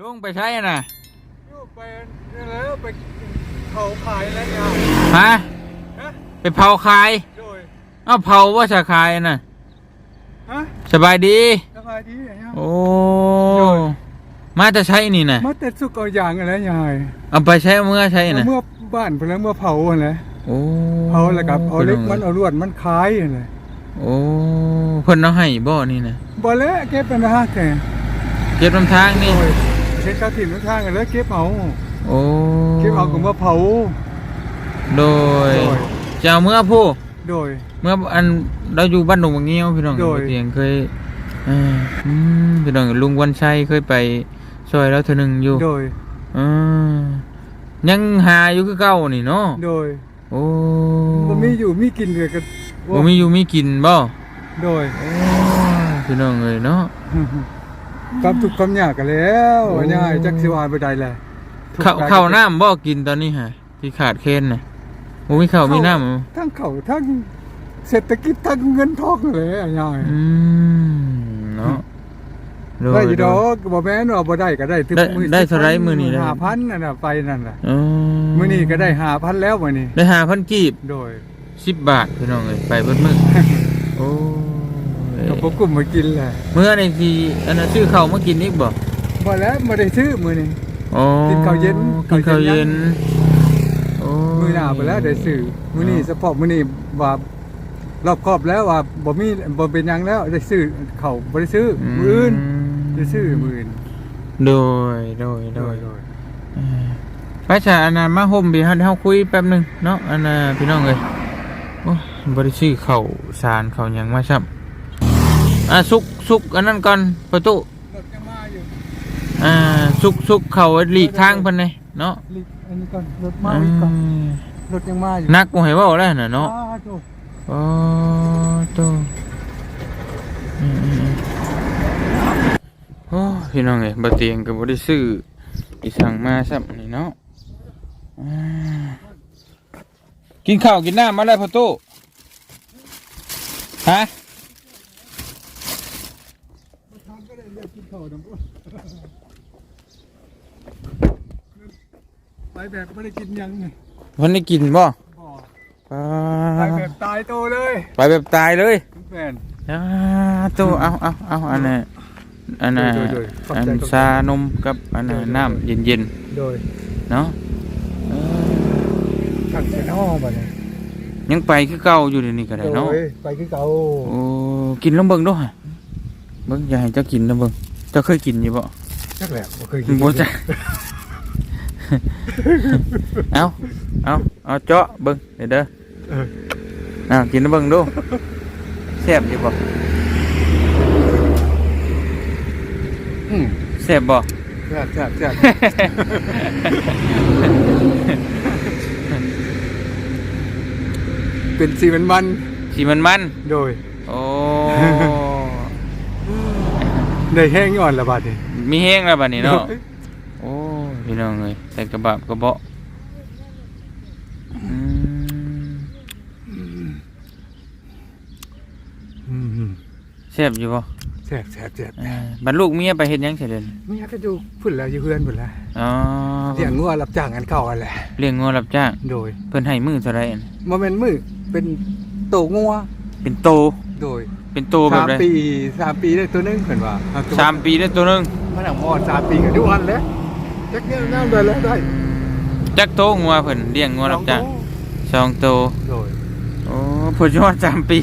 ลุงไปใช้น่ะอยู่ไปแล้วไปเขาขายอะไรเนี่ยฮะฮะไปเผาคายโดยเอ้าเผาว่าจะคายน่ะฮะสบายดี สบายดีอย่างเงี้ยโอ้ มาจะใช้นี่น่ะมาแต่สุกเอาอย่างอะไรยายเอาไปใช้เมื่อใช้น่ะเมื่อบ้านเพิ่นแล้วเมื่อเผาอะไรโอ้เผาแล้วกับเอาเล็กมันเอาลวดมันขายอะไรโอ้เพิ่นเอาให้บ่นี่น่ะบ่แล้วเก็บเป็นนะฮะแกเก็บลำทางนี่โดย เช็ดกระถิ่นทางกันแล้วเก็บเอาโอ้เก็บเอาก็มาเผา โดยโดย จะเอาเมื่อผู้โดย เมื่ออันเราอยู่บ้านหนุ่มบางเงี้ยวพี่น้องโดย เตียงเคยเอ่ออืมพี่น้องลุงวันชัยเคยไปซอยแล้วเธอหนึ่งอยู่โดยเออยังหาอยู่คือเก่านี่เนาะโดยโอ้บ่มีอยู่มีกินเลยก็บ่มีอยู่มีกินบ่โดย โอ้พี่น้องเอ้ยเนาะ กับทุกข์ความยากกันแล้วโอ้ยายจักสิว่าบ่ได้แหละทุกข์ข้าวกยข้าวน้ำบ่กินตอนนี้ฮะที่ขาดเค้นน่ะบ่มีข้าวมีน้ำทั้งเขาทั้งเศรษฐกิจทั้งเงินทองเลยอะยายอืมเนาะโได้อยู่ดอกบ่แม่นว่าบ่ได้ก็ได้ถึงได้มื้อได้เท่าไรมื้อนี้ได้5,000นั่นน่ะไปนั่นน่ะอ๋อมื้อนี้ก็ได้5,000แล้วมื้อนี้ได้หาพันกีบโดยสิบบาทพี่น้องเอ้ยไปเบิดมื้อโอ้ ยก็บ่กลุ่มมากินแหละเมื่อในทีอันนั้นซื้อข้าวมากินอีกบ่บ่แล้วบ่ได้ซื้อมื้อนี้โอ้กินข้าวเย็นกินข้าวเย็นข้าวเย็นโอ้มื้อหน้าไปแล้วได้ซื้อมื้อนี้เฉพาะมื้อนี้ว่ารอบครอบแล้วว่าบ่มีบ่เป็นหยังแล้วได้ซื้อข้าวบ่ได้ซื้อมื้ออื่นได้ซื้อมื้ออื่นโดยโดยโดโดยยโดยเอ่อไปจ้ะอันนั้นมาห่มพี่เฮาเฮาคุยแป๊บหนึงเนาะอันน่ะพี่น้องเอ้ยโอ้ยบ่ได้ซื้อข้าวสารข้าวหยังมาซ้ำ อะสุกสุกอันนั้นก่อนประตูรถยังมาอยู่อ่าสุกสุกเข้าหลีกทางเพิ่นเลยเนาะลิอันนี้ก่อนรถมาอีกก่อนอืมรถยังมาอยู่นักบ่ให้เว้าแล้วน่ะเนาะ อ้าวโถ่โอ้โตอืมอืมอืมโอ้พี่น้องเอ้ยบ่เตียงก็บ่ได้ซื้ออีสั่งมาซ้ำนี่เนาะอ่ากินข้าวกินน้ำมาแล้วพ่อตู้ฮะ ทางก็ได้เรียกกินข้าวน้ำอ้วนไปแบบไม่ได้กินหยังไงวันนี้กินบ่บ่อ่าไปแบบตายโตเลยไปแบบตายเลยแฟน อ่าตู้เอาเอาเอาอันน่ะอันน่ะโดยโดยขอบอันใจขอบใจชานมกับอันน่ะน้ำเย็นโดยๆเนาะเออขังเสนอบ่เนี่ยยังไปคือเก่าอยู่เดี๋ยวนี้ก็ได้โดเนาะยไปคือเก่าโอ้กินลองเบิ่งเด้วย เบิ่งอย่าให้เจ้ากินนะเบิ่งเจ้าเคยกินอยู่บ่จักแหละบ่เคยกินบ่จ้ะเอาเอาเอาเจาะเบิ่งเดี๋ยวเด้อเออเอากินนะเบิ่งดูแซ่บอยู่บ่อืมแซ่บบ่ แซ่บแซ่บแซ่บเป็นสีมันมันสีมันมันๆโดยๆโอ้ ได้แห้งอ่อนละบาดนี่มีแห้งแล้วบัดนี้เนาะ โอ้พี่น้องเอ้ยใส่กระบะกระเบาะอืมอืมแซ่บอยู่บ่แซ่บแซ่บแซ่บอ่าบัดลูกเมียไปเฮ็ดหยังเฉยเด่นเมียก็อยู่พุ่นแล้วอยู่เพื่อนพุ่นแล้วอ๋อเลี้ยงงัวรับจ้างกันเข้ากันแหละ เลี้ยงงัวรับจ้างโดยเพิ่นให้มื้อเท่าไหร่อันบ่แม่นมือเป็นโตงัวเป็นโต โดย เป็นโตแบบสามใดปีสามปีได้ตัวหนึงเพิ่นว่าสามปีได้ตัวหนึงมันหนังมอดสามปีก็ทุกวันแล้วจักเนี่ยน้ำได้แล้วได้จักโตงัวเพิ่นเลี้ยงงัวรับจ้างสองโตโดยโอ้ผู้ยอดสามปี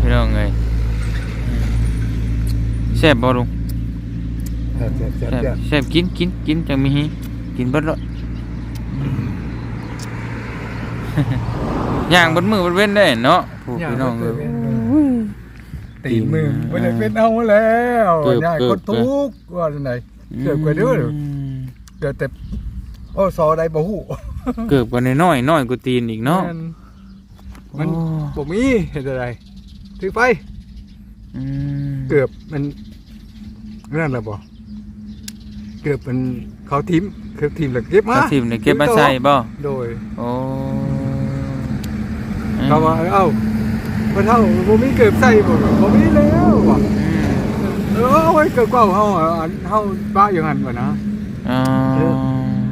พี่น้องเอ้ยแซ่บบ่ลุง แซ่บแซ่บแซ่บแซ่บแซ่บแซ่บกิ นกินกินจังมีหิกินเบิดแล้วย่างเบนมือเบนเว้นได้เนาะผู้พี่น้องเอ้ย ตีมือบ่ได้เป็นเอาแล้วเกือบยายเกืคอบนทุกข์ว่าจังไดเกือบกว่าเด้อมเกิดแต่โอ้ซอใดบ่ฮู้เกือบกว่าน้อยๆน้อยกว่าตีนอีกเนาะมันโอ้บ่มีเฮ็ดอะไรถือไป อืมเกือบมันนั่นล่ะบ่เกือบมันเขาทิมเกือบทิมแล้วเก็บมาเอาทีมเนี่ยเก็บมาใส่บ่โดย โอ้ เขาว่าเอ้าบ่เท่าบ่มีเกือบใส่บ่บ่มีแล้วว่ะอืมเออเอาไว้เกิดเก่าเฮาอะอันเฮาบ้าอย่างนั้นบ่นะอ๋อ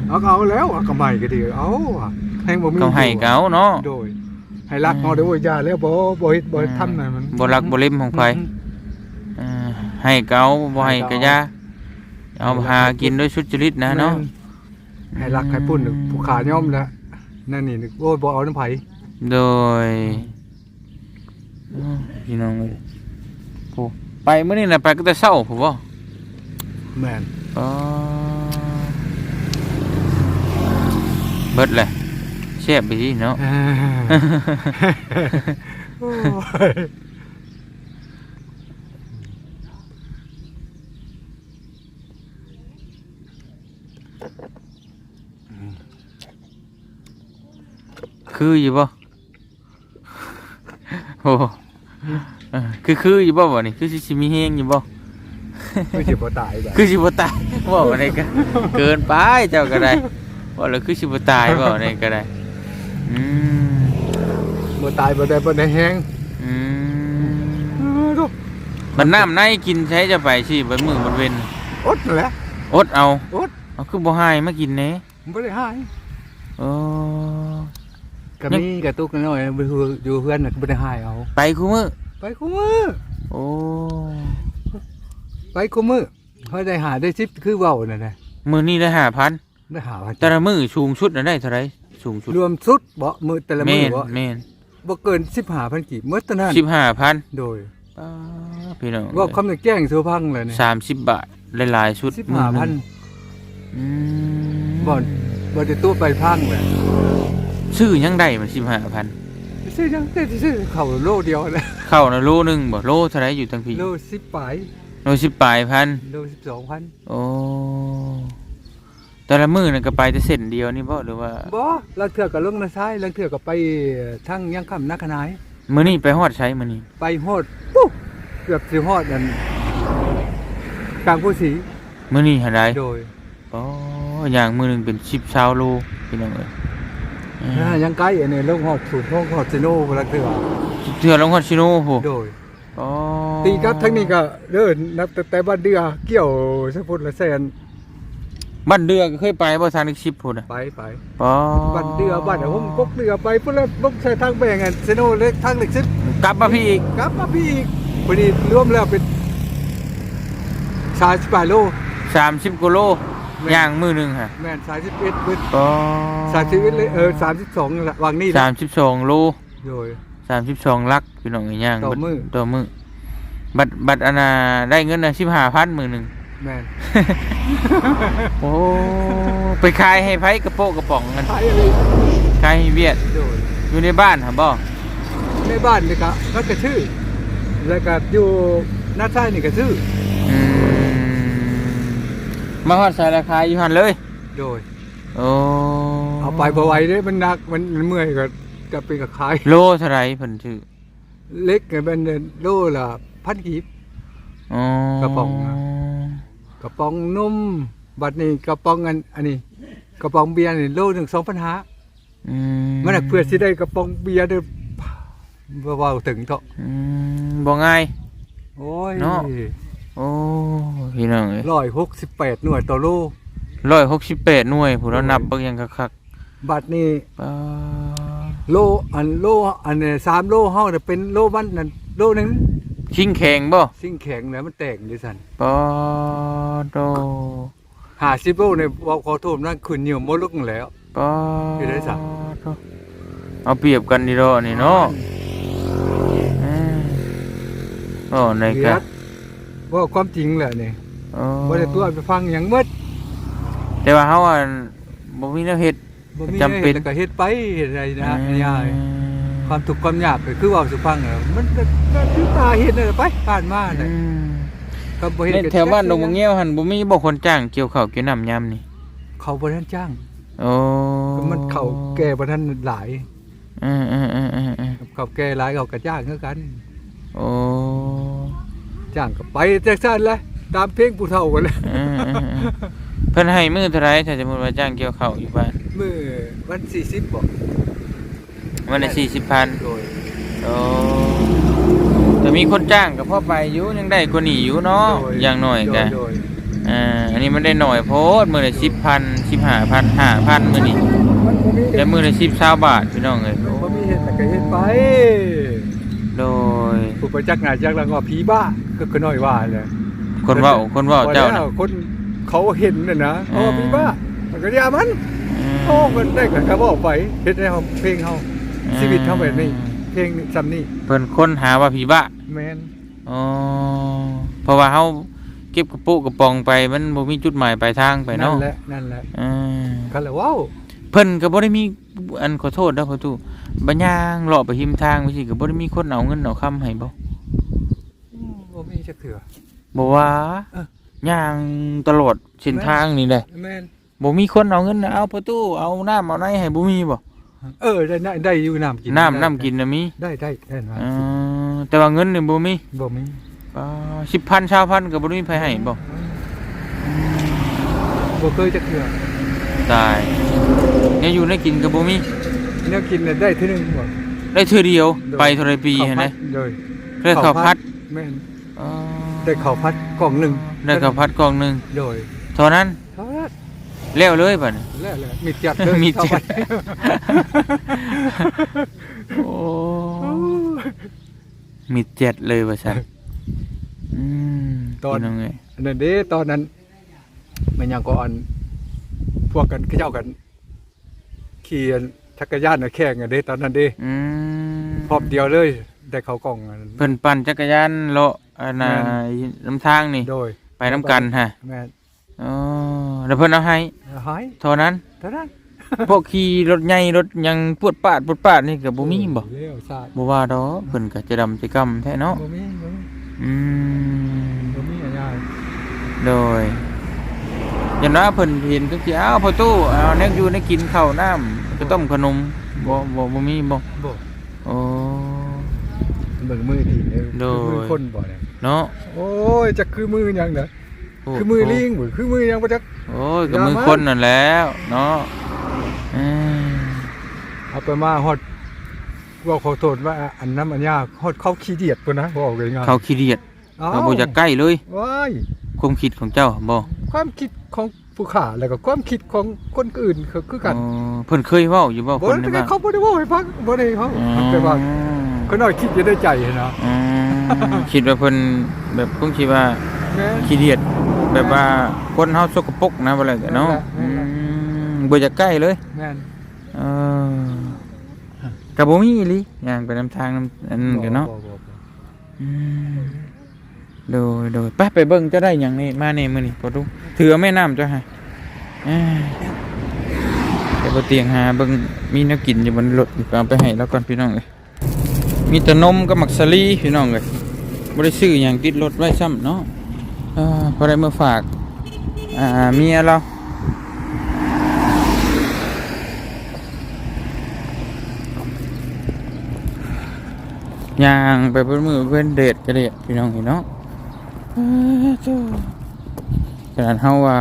เอาก็เอาแล้วเอาก็ใหม่ก็ดีเอาอะแฮงบ่มีต้องให้เกาเนาะโดยให้รักเฮาได้โอ้ยอย่าแล้วบ่บ่เฮ็ดบ่ทำนั่นมันบ่รักบ่เล่มของไผอ่าให้เกาบ่ให้กะยาเอาหากินด้วยสุจริตนะเนาะให้รักให้ปุ่นผู้ขาย่อมแล้วนั่นนี่โอ้ยบ่เอาน้ำไผ โดยอ้อพี่น้องเอ้ยโอ้ไปมื้อนี้น่ะไปก็แต่เช้าพุ่นบ่แม่นอ๋อเบิดเลยแซ่บไปสิเนาะโอ้ยคืออยู่บ่โอ้เออคือคืออยู่บ่บ่นี่คือสิสิมีแฮงอยู่บ่ไม่สิบ่ตายแบบคือสิบ่ตายบ่อะไรก็เกินไปเจ้าก็ได้ว่าแล้วคือสิบ่ตายบ่อะไรก็ได้อืมบ่ตายบ่ได้บ่ได้แฮงอืเอมอดูมันน้ำในกินใช้จะไปสิเบิดมื้อเบิดเว้นอดนั่นแหละอดเอาอดเอาคือบ่ให้มากินแหน่บ่ได้หายโอ้ ก็มีกระตุกน้อยๆบ่อยู่อยู่เฮือนน่ะก็บ่ได้หายเอา ไปคุมื้อไปคุมือโอ้ไปคุมือเฮาได้หาได้10คือเว้านั่นน่ะมื้อนี้ได้5,000ได้หาว่าแต่ละมื้อสูงสุดน่ะได้เท่าไหร่สูงสุดรวมสุดบ่มื้อแต่ละมื้แม่อนบ่แม่นบ่เกิน15,000กีบหมดเท่านั้น15,000โดยป้าพี่น้องว่าคำนึงแจ้งสู่พังเลยนี่สามสิบบาทหลายๆชุดมื้อหนึ่ง15,000อืมบ่บ่ได้ตู้ไปพังเลย ซื้อยังได้มันสิบห้าพันซื้อจังได้ซื้อเข้าโลเดียวนะเข้านะโลหนึงบ่โลเท่าไหรอยู่ทั้งพี่โล10ปลายโลสิบปลายพันโล12,000โอ้แต่ละมื้อนั่นก็ไปแต่เส้นเดียวนี่บ่หรือว่าบ่ลังเถื่อก็ลงนาซ้ายลังเถื่อก็ไปทางยังค่ำนักขนายมื้อนี้ไปฮอดใช้มื้อนี้ไปฮอดปุ๊บเกือบสิฮอดนั่นกลางผู้สีมื้อนี้หันใดโดยอ๋ออย่างมื้อหนึงเป็น10 20โลพี่น้องเอ้ยเออ นะยังไกลอันนี้ลงฮอดสูตรลงฮอดซิโนลังเถื่อเทื่อลงฮอดชิโนโหโดยอ๋อตีกับทั้งนี้ก็เด้อนับแต่แต่บ้านเดือเกี่ยวสะพุดละแสนบ้านเดือก็เคยไปบ่ทางนึก10พุ่นน่ะไปไปอ๋อบ้านเดือบ้านผมกกเรือไปพุ่นละบ่ใช้ทางแบ่งอันซิโนเล็กทางเล็กซิกลับมาพี่อีกกลับมาพี่อีกพอดีรวมแล้วเป็น38โล30กิโลแม่น ย่างมื้อหนึงฮะแม่น31เบิดอ๋อ31เลยเออ32นั่นแหละวางนี่แหละสามสิบสองโลโดยสามสิบสองลักพี่น้องอีกอย่างต่อบัดมื้อต่อมือบัตรบัตรอันน่ะได้เงินน่ะสิบห้าพันมือหนึ่งแม่นโอ้ไปขายให้ไผกระโปะกระป๋องกันขายอะไรขายให้เวียดโดยอยู่ในบ้านครับบ่ในบ้านนี่ก็ก็จะชื่อแล้วก็อยู่หน้าซ้ายนี่ก็ชื่ออืม มาฮอดสายราคาอยู่หันเลย โดย โอ้เอาไปบ่ไหวเด้มันหนักมันมันเมื่อยก็ก็เป็นกับขายโลเท่าไหรเพิ่นชื่อเล็กก็เป็นโลละพันกีบ อ๋อกระป๋องอะกระป๋องนมบัดนี้กระป๋องอันอันนี้ กระป๋องเบียร์นี่โลหนึ่งสองพันห้าอืมันน่ะเพื่อสิได้กระป๋องเบียร์เด้อบ่เว้าถึงเถาะอืมบ่ง่าย โอ้ยเนาะ โอ้พี่น้องเอ้ยร้อยหกสิบแปดหน่วยต่อโลร้อยหกสิบแปดหน่วยผู้เรานับเบิ่งหยังคักบัดนี้ๆป้าโลอันโลอันเนี่ยสามโลเฮาน่ะเป็นโลวันนั่นโลหนึงชิงแข็งบ่สิ่งแข็งแล้วมันแตกดิซั่นปอโด50โลเนี่ยเว้าขอโทษนั่นขึ้นเหนียวหมดลุกแล้ว ปออยู่ได้สักโธ่เอาเปรียบกันดีดอนี่เนาะอืมโอ้ในเบีกัยด ว่าความจริงแหละนี่โอ้บ่ได้ตัวไปฟังหยังหมดแต่ว่าเฮาอะบ่มีแนวเฮ็ด บ่มีจำเป็น แล้วก็เฮ็ดไปเฮ็ดอะไรนะอืมยายความทุกข์ความยากก็คือเว้าสุฟังอะมันก็ก็คือตาเห็นน่ะไปผ่านมาน่ะอืมก็บ่เห็นในก็แถวบ้านดงมะเงี้ยวหั่นบ่มีบ่คนจ้างเกี่ยวข้าวเกี่ยวน้ำยามนี่เขาบ่ทันจ้างโอ้ก็มันเขาแก่บ่ทันหลายอืมอืมอืมอืมอืมเขาแก่หลายเขาก็จ้างคือกัน โอ้ จ้างก็ไปจังซั่นแหละตามเพลงผู้เฒ่ากันแหละอืมอืมอืมเพิ่นให้มือเท่าไหร่ถ้าสมมุติว่าจ้างเกี่ยวข้าวอยู่บ้านมือวัน40บ่วันละ40,000โดยโอ้แต่มีคนจ้างก็พอไปอยู่ยังได้กว่านี้อยู่เนาะโดอย่างน้อยก็โดยอ่า อันนี้มันได้หน่อยโพดมือละ10,000 15,000 5,000มื้อนี้มันบ่มีได้มื้อละ10 20บาทพี่น้องเอ้ยมันบ่มีเฮ็ดแต่ก็เฮ็ดไปโดยผู้ปจักหน้าจักหลังว่าผีบ้า ก็ก็น้อยว่าเลยคนเว้าคนเว้าเจ้าพอน่ะแล้วคนเขาเห็นน่ะนะเขาว่าผีบ้ามันก็อย่ามันอืมโอ้มันได้ก็ก็บอกไปเฮ็ดให้เฮาเพลงเฮา ชีวิตเฮาแบบนี้ เพลงซ้ำนี้เพิ่นค้นหาว่าผีบ้าแม่นอ๋อเพราะว่าเฮาเก็บกระปุกกระปองไปมันบ่มีจุดหมายปลายทางไปนั่เนาะนแหละนั่นแหละอืมก็เลยว้าวเพิ่นก็บ่ได้มีอันขอโทษเด้อพ่อตู่บัญญางเลาะไปหิมทางไปสิก็บ่ได้มีคนเอาเงินเอาคำให้บ่อืม บ่มีจักเถื่อบ่ว่าเออย่างตลอดเส้นทางนี่แหละแม่นบ่มีคนเอาเงินเอาพ่อตู่เอาน้ำเอาไหนให้บ่มีบ่เออได้ได้ได้อยู่น้ำกินน้ำน้ำกินน่ะมีได้ได้ได้นะเออแต่ว่าเงินนี่บ่มีบ่มีอ่า10,000 20,000ก็บ่ได้มีไผให้บ่บ่เคยจักเถื่อตายเนี่ยอยู่ในกินก็บ่มีแนวกินน่ะได้เทีนึงบ่ได้เทื่อเดียวไปเท่าไรปีข้าวเห็นไหมผัดโดยได้ข้าวพัดแม่น อ๋อได้ข้าวผัดกล่องหนึงได้ข้าวพัดกล่องหนึงโดยเท่านั้นเท่านั้นแล้วเลยบัดนี้ แล้วแหละมีจัดเลยมีจัด ข้าวผัโอ้มีเจ็ดเลยว่าซั่นอืมตอนพี่น้องเอ้ยอันนั้นเด้ตอนนั้นมันยังก่อนพวกกันเขาเจ้ากันขี่จักรยานน่ะแข่งกันเด้ตอนนั้นเด้อืมพร้อมเดียวเลย ได้เข้ากล่องอันเพิ่นปั่นจักรยานเลาะอันน่ะแม่น้ำทางนี่ โดยไปน้ำกันฮะแม่นอ๋อแล้วเพิ่นเอาให้หายเท่านั้น เท่านั้นพวกขี่รถใหญ่รถหยังปวดปาดปวดปาดนี่ก็บ่มีบ่เลี้ยวซาดบ่ว่าดอกเพิ่นก็จะดำจะกำแท้เนาะบ่มีบ่มีอืมบ่มีอะไรโดยอย่างน้อยเพิ่นเห็นก็สิอ้าวพ่อตู้เอาแนกอยู่ในกินข้าวน้ำก็ต้มขนมบ่บ่บ่มีบ่บ่โอ้ เบิ่งมือทีเนี่ยโดยคือมือคนบ่เนี่ยเนาะ โอ้ยจะคือมือหยังเด้อโอ้ คือมือลิงบ่คือมือหยังบ่จัก โอ้ยก็อย่ามือมาคนนั่นแล้วเนาะอืมเอาไปมาฮอดว่าขอโทษว่าอันนั้นอันยากฮอดเข้าขี้เดียดพุ่นนะบอกเลยงานเขาขี้เดียดอ้าวเขาบ่อยากใกล้เลยว้ายความคิดของเจ้าบ่ความคิดของผู้ขาแล้วก็ความคิดของคนอื่นก็คือกันอ๋อเพิ่นเคยเว้าอยู่บ่บ่คนในได้บ้านเขาบ่ได้เว้าให้ฟังบ่ได้เขาอ๋อมันแต่ว่า เขาน้อยคิดจะได้ใจนะอืมคิดว่าเพิ่นแบบคงคิดว่าแม่น ขี้เดียดแบบว่าคนเฮาสกปรกนะบ่อะไรกันเนาะนั่นแหละอืมบ่อยากใกล้เลย แม่น เออก็บ่มีอีหลีย่างไปนำทางนำอันนั้นกันเนาะบ่บ่บ่อืมโดยโดยไปไปเบิ่งเจะได้หยังนี่มานี่มื้อนี้พอดูถือเอาแม่น้ำเจ้าให้อ่าเดี๋ยวบ่เตียงหาเบิ่งมีแนวกินอยู่บนรถเอาไปให้แล้วก่อนพี่น้องเอ้ย มีแต่นมกับมักสลีพี่น้องเอ้ยบ่ได้ซื้อหยังติดรถไว้ซ้ำเนาะออพอได้มาฝากอ่าเมียเราย่างไปเพื่นมือเพื่อนเดทกระเดดพี่น้องเห็นเนาะขนาดเฮาว่า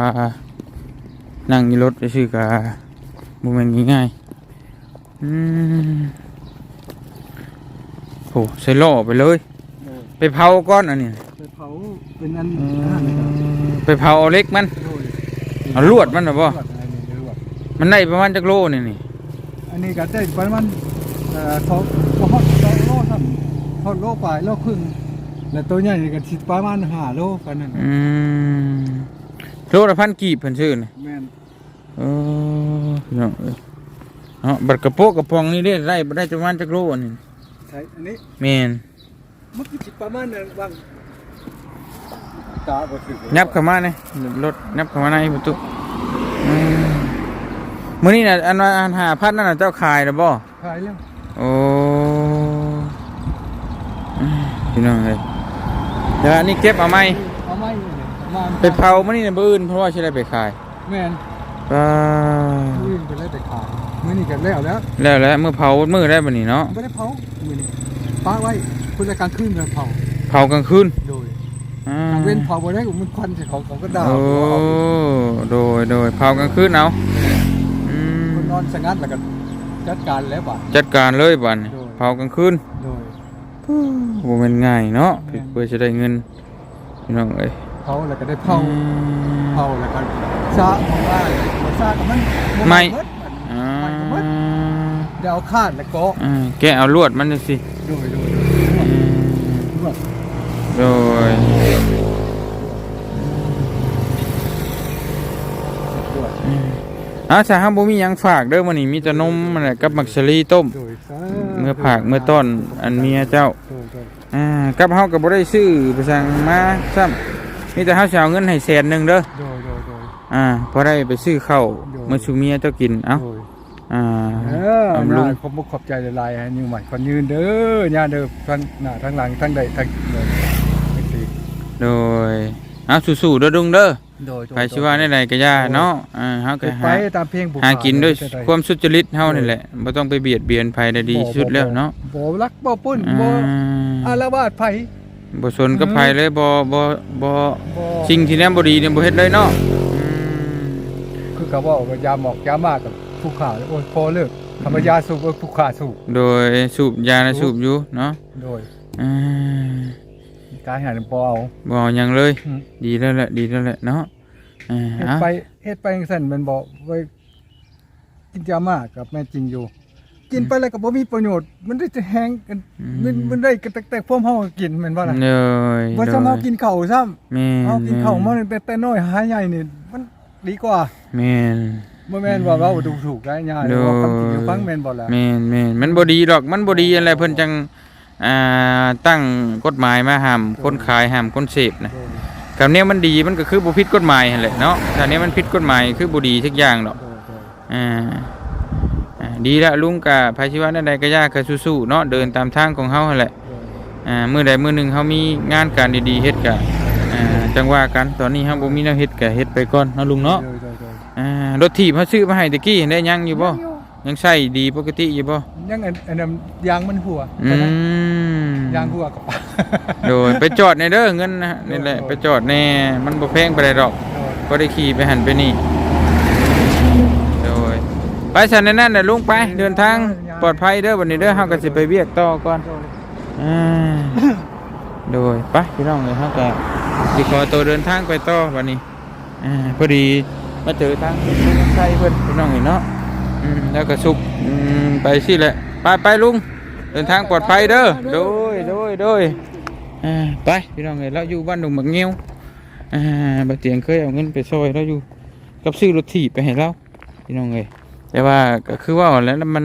นั่งรถไปซื้อกะบ่แม่นง่ายอืม โหใส่ล่อไปเลย ไปเผาก้อนอันนี้ไปเผาเป็นอันอืนั้นเลยครับมไปเผาเอาเล็กมันโดยเอาลวดมันเหรอบ่ลวดอะไรนี่ลวดมันได้ประมาณจักโลนี่นี่อันนี้ก็ได้ประมาณเอ่อเขาเขาฮอดสองโลครับฮอดโลปลายโลครึ่งแล้วตัวใหญ่นี่ก็สิประมาณ5โลกันนั่นอืมโลละพันกีบเพิ่นซื้อนี่แม่นเออพี่น้องเอ้ยเนาะบัดกระโปะกระปองนี่ได้ได้บ่ได้ประมาณจักโลอันนี้ ใช่อันนี้แม่นมันคือสิประมาณนั้นบางตาบ่ถึงยับเข้ามานี่รถยับเข้ามาในประตูอืมมื้อนี้น่ะอันว่าอัน5,000นั่นน่ะเจ้าขายแล้วบ่ขายแล้วโอ้อืมพี่น้องเอ้ยเดี๋ยวอันนี้เก็บเอาไหมเอาไม้นี่เนี่ยเอามาไปเผามื้อนี้น่ะบ่อื่นเพราะว่าสิได้ไปขายแม่นอ่ามื้อนี้ก็เลยไปขาย มื้อนี้ก็แล้วแล้วแล้วแล้วมื้อเผามื้อได้บัดนี้เนาะไม่ได้เผามื้อนี้ป้าไว้ผู้จัดการคืนเลยเผาเผากลางคืนโดยอ่าทางเว้นเผาบ่ได้มันควันใส่ของของก็ดาวโอ้โดยโดยเผากลางคืนเอาอืมมันนอนสงัดแล้วก็จัดการแล้วบ่ะจัดการเลยบัดนี้โดยเผากลางคืนโดยบ่แม่นง่ายเนาะเพื่อจะได้เงินพี่น้องเอ้ยเผาแล้วก็ได้เผาเผาแล้วก็ซาของว่าบ่ซาก็มันบ่ไม่ เบิด อ่า มันก็หมด เดี๋ยวเอาคาดแล้วก็อ่าแกะเอาลวดมันจังซี่โดยโดยอืมโดยโดยโดยอ้าวถ้าเฮาบ่มีหยังฝากเด้อมื้อนี้มีแต่นมนั่นแหละกับมักสลีต้ม โดยซาเมื่อผากเมื่อต้นอันเมียเจ้า โดยโดยอ่ากับเฮาก็บ่ได้ซื้อไปสั่งมาซ้ำมีแต่เฮาสิเอาเงินให้แสนหนึงเด้อ โดยโดยโดย อ่าพอได้ไปซื้อข้าวโดย มาสู่เมียเจ้ากิน เอ้า โดย อ่าเออเอาน่าลุงขอบคุณขอบใจหลายๆให้นิวใหม่คนยืนเด้อย่าเด้อทั้งหน้าทั้งหลังทั้งใดทั้งเลยทั้งสี่โดยเอาสู้ๆเด้อดุงเด้อโดยไปสิว่าได้ใดก็ย่าเนาะอ่าเฮาก็ไปหาตามเพลงผู้หากินด้วยได้ความสุจริตเฮานี่แหละบ่ต้องไปเบียดเบียนภัยได้ดีสุดแล้วเนาะบ่รักบ่ปุ้นอ่าบ่อารวาสไผบ่สนกับภัยเลยบ่บ่บ่บ่สิ่งที่แนมบ่ดีเนี่ยบ่เฮ็ดเลยเนาะอืมคือเขาบอกว่ายาหมอกยามากกับ ผู้ขาโอ้ยพอเลิกธรรมยาสูบเอ้ยผู้ขาสูบโดยสูบยานะสูบอยู่เนาะโดยอ่าการหาบ่เอาบ่เอาหยังเลย อืมดีแล้วแหละดีแล้วแหละเนาะอ่าเฮ็ดเอาไปเฮ็ดไปจังซั่นมันบ่ไว้กินยามากกับแม่จริงอยู่ กินไปแล้วก็บ่มีประโยชน์ มันได้แต่แฮงกันมันมันได้กันแต่แต่พวกเฮาก็กินแม่นบ่ล่ะเลยบ่ซ้ำเฮากินข้าวซ้ำ แม่นเฮากินข้าวมาตั้งแต่แต่น้อยหาใหญ่นี่มันดีกว่า แม่น บ่แม่นว่าเราดูถูกได้ยายโดยว่าความจริงอยู่ฟังแม่นบ่ล่ะแม่นแม่นมันบ่ดีดอกมันบ่ดีอะไรเพิ่นจังอ่าตั้งกฎหมายมาห้ามคนขายห้ามคนเสพนะโดยคำนี้มันดีมันก็คือบ่ผิดกฎหมายนั่นแหละเนาะถ้านี้มันผิดกฎหมายคือบ่ดีทุกอย่างดอกโดยโดยอ่าอ่าดีละลุงกะภายชีวะนั่นใดก็ยากก็สู้ๆเนาะเดินตามทางของเฮาหั่นแหละโดยอ่ามื้อใดมื้อหนึงเฮามีงานการดีๆเฮ็ดกะอ่าจังว่ากันตอนนี้เฮาบ่มีแนวเฮ็ดกะเฮ็ดไปก่อนเนาะลุงเนาะ อ่ารถถีบเฮาซื้อมาให้ตะกี้ได้ยังอยู่บ่ยังใช้ดีปกติอยู่บ่ยังอันอันนั้นยางมันหัวอืมยางหัวกับปะโดยไปจอดในเด้อเงินนะนี่แหละไปจอดแน่มันบ่แพงไปานใดดอก ก็ได้ขี่ไปหันไปนี่โดยไปสันในนั่นน่ะลุงไปเดินทางปลอดภัยเด้อวันนี้เด้อเฮาก็สิไปเวียกต่อก่อนอ่าโดยไปพี่น้องเลยเฮาก็สิขอตัวเดินทางไปต่อวันนี้อ่าพอดี มาเจอทางเพิ่นใช่เพิ่นพี่น้องเห็นเนาะอืมแล้วก็สุกอืมไปสิแหละไปไปลุงเดินทางปลอดภัยเด้อโดยโดยโดยอ่าไปพี่น้องเอ้ยเราอยู่บ้านดงบักเงี้ยวอ่าบาเตียงเคยเอาเงินไปซอยเราอยู่กับซื้อรถถีบไปให้เราพี่น้องเอ้ยแต่ว่าก็คือว่าแล้วมัน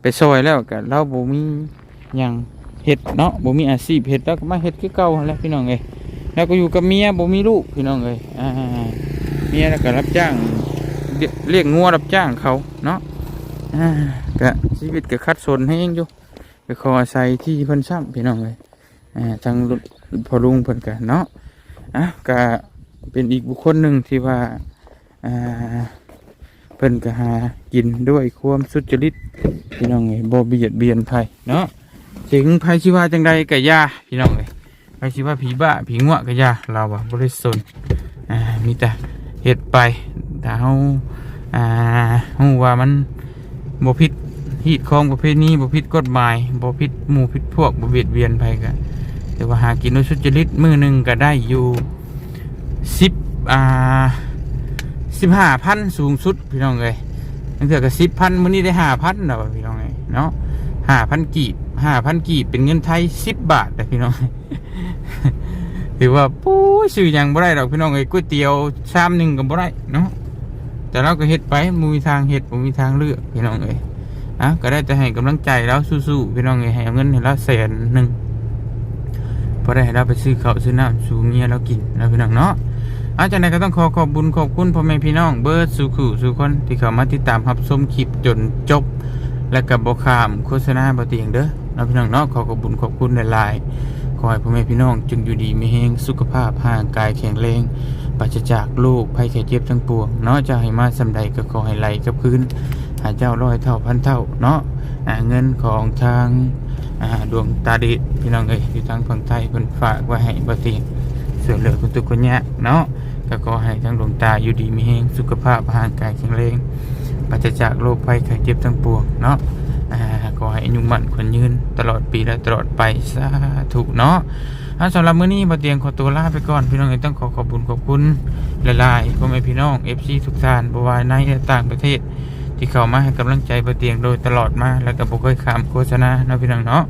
ไปซอยแล้วก็เราบ่มีหยังเฮ็ดเนาะบ่มีอาชีพเฮ็ดแล้วก็มาเฮ็ดคือเก่าหั่นแหละพี่น้องเอ้ยแล้วก็อยู่กับเมียบ่มีลูกพี่น้องเอ้ยอ่าเมียแล้วก็รับจ้างเรียกงัวรับจ้างเขาเนาะก็ชีวิตก็คัดสนให้อยู่ไปขออาศัยที่เพิ่นซ้ำพี่น้องเอ้ยอ่าทางพอลุงเพิ่นก็เนาะอะก็เป็นอีกบุคคลหนึ่งที่ว่าอ่าเพิ่นก็หากินด้วยความสุจริตพี่น้องเอ้ยบ่เบียดเบียนภัยเนาะถึงภัยชีวาจังใดก็ยาพี่น้องเอ้ยภัยชีวาผีบ้าผีง่วก็ยาเราอะบ่ได้สนอ่ามีแต่ เฮ็ดไปแต่เฮาอ่าฮู้ว่ามันบ่ผิดฮีดของประเภทนี้บ่ผิดกฎหมายบ่ผิดหมู่ผิดพวกบ่เบียดเบียนภัยก็แต่ว่าหากินด้วยสุจริตมือหนึ่งก็ได้อยู่สิบอ่าสิบห้าพันสูงสุดพี่น้องเลยนั่นเถื่อกับสิบพันมื้อนี้ได้ห้าพันแล้วพี่น้องเลยเนาะห้าพันกีบห้าพันกีบเป็นเงินไทยสิบบาทแต่พี่น้อง ถือว่าปู้ซื้อยังบ่ได้ดอกพี่น้องเอ้ก๋วยเตี๋ยวชามหนึ่งก็บ่ได้เนาะแต่เราก็เฮ็ดไปบ่มีทางเฮ็ดบ่มีทางเลือกพี่น้องเอ้ยอะก็ได้แต่ให้กำลังใจแล้วสู้ๆพี่น้องเอ้ยให้เอาเงินให้เราแสนหนึ่งพอได้ให้เราไปซื้อข้าวซื้อน้ำสู่เมียเรากินนะพี่น้องเนาะอาจากนั้นก็ต้องขอขอบบุญขอบคุณพ่อแม่พี่น้องเบิร์ดสู่ขู่สู่คนที่เข้ามาติดตามรับชมคลิปจนจบ และกับบขามโฆษณาบเตียงเด้อนะพี่น้องเนาะขอขอบบุญขอบคุณหลายๆ ให้พ่อแม่พี่น้องจงอยู่ดีมีแรงสุขภาพห่างกายแข็งแรงปราศจากโรคภัยแค่เจ็บทั้งปวงเนาะจะให้มาสำใดก็ขอให้ไหลกับพื้นหาเจ้าร้อยเท่าพันเท่าเนาะเงินของทางดวงตาดีพี่น้องเอ้ยอยู่ทางฝั่งไทยเพิ่นฝากไว้ให้บ่เตียงเสือเหลือคุณทุกคนยากเนาะก็ขอให้ทั้งดวงตาอยู่ดีมีแรงสุขภาพร่างกายแข็งแรงปราศจากโรคภัยไข้เจ็บทั้งปวงเนาะ อ่าขออให้อายุมั่นขวัญยืน ตลอดปีและตลอดไปสาธุเนาะอันสำหรับมื้อนี้บ่เตียงขอตัวลาไปก่อนพี่น้องเอ้ยต้องขอขอบคุณขอบคุณหลายๆพ่อแม่พี่น้อง FC ทุกท่านบ่ว่าในและต่างประเทศ ที่เข้ามาให้กำลังใจบ่เตียงโดยตลอดมาแล้วก็บ่เคยขามโฆษณาเนาะพี่น้องเนาะ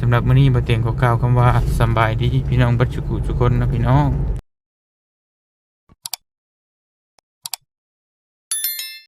สำหรับมื้อนี้บ่เตียงขอกล่าวคำว่าสบายดีพี่น้องบัดทุกผู้ทุกคนนะพี่น้อง